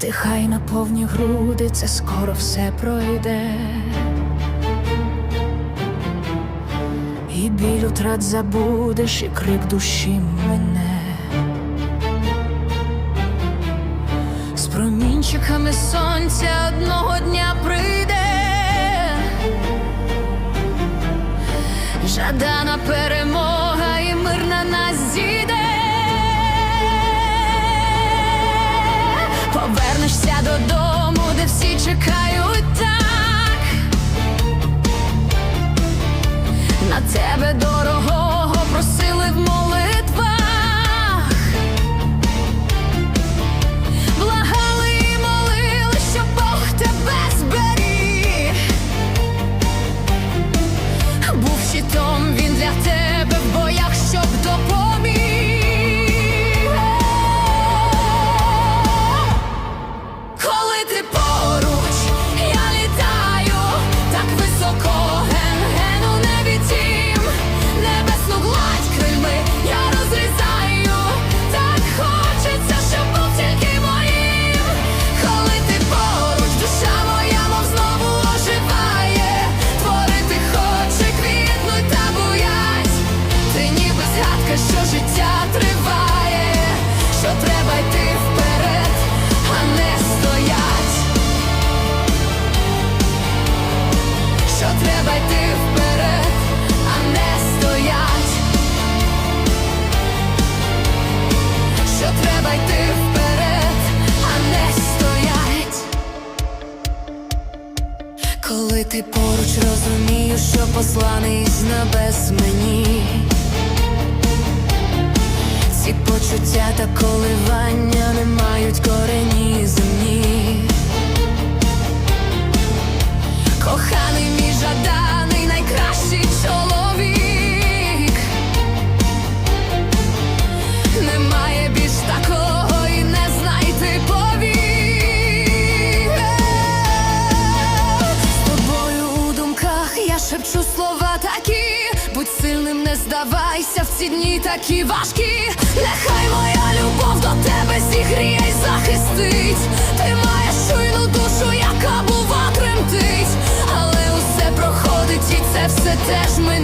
Кохай на повні груди, це скоро все пройде. І біль утрат забудеш, і крик душі мене. З промінчиками сонця одного дня прийде. Жадана перемога і мир на нас зійде. На тебе дорогого йти вперед, а не стоять. Що треба йти вперед, а не стоять. Коли ти поруч розумієш, що посланий з небес мені. Ці почуття та коливання не мають корені думках слова такі. Будь сильним, не здавайся в ці дні такі важкі. Нехай моя любов до тебе зігріє й захистить. Ти маєш чуйну душу, яка бува тремтить, але усе проходить, і це все теж ми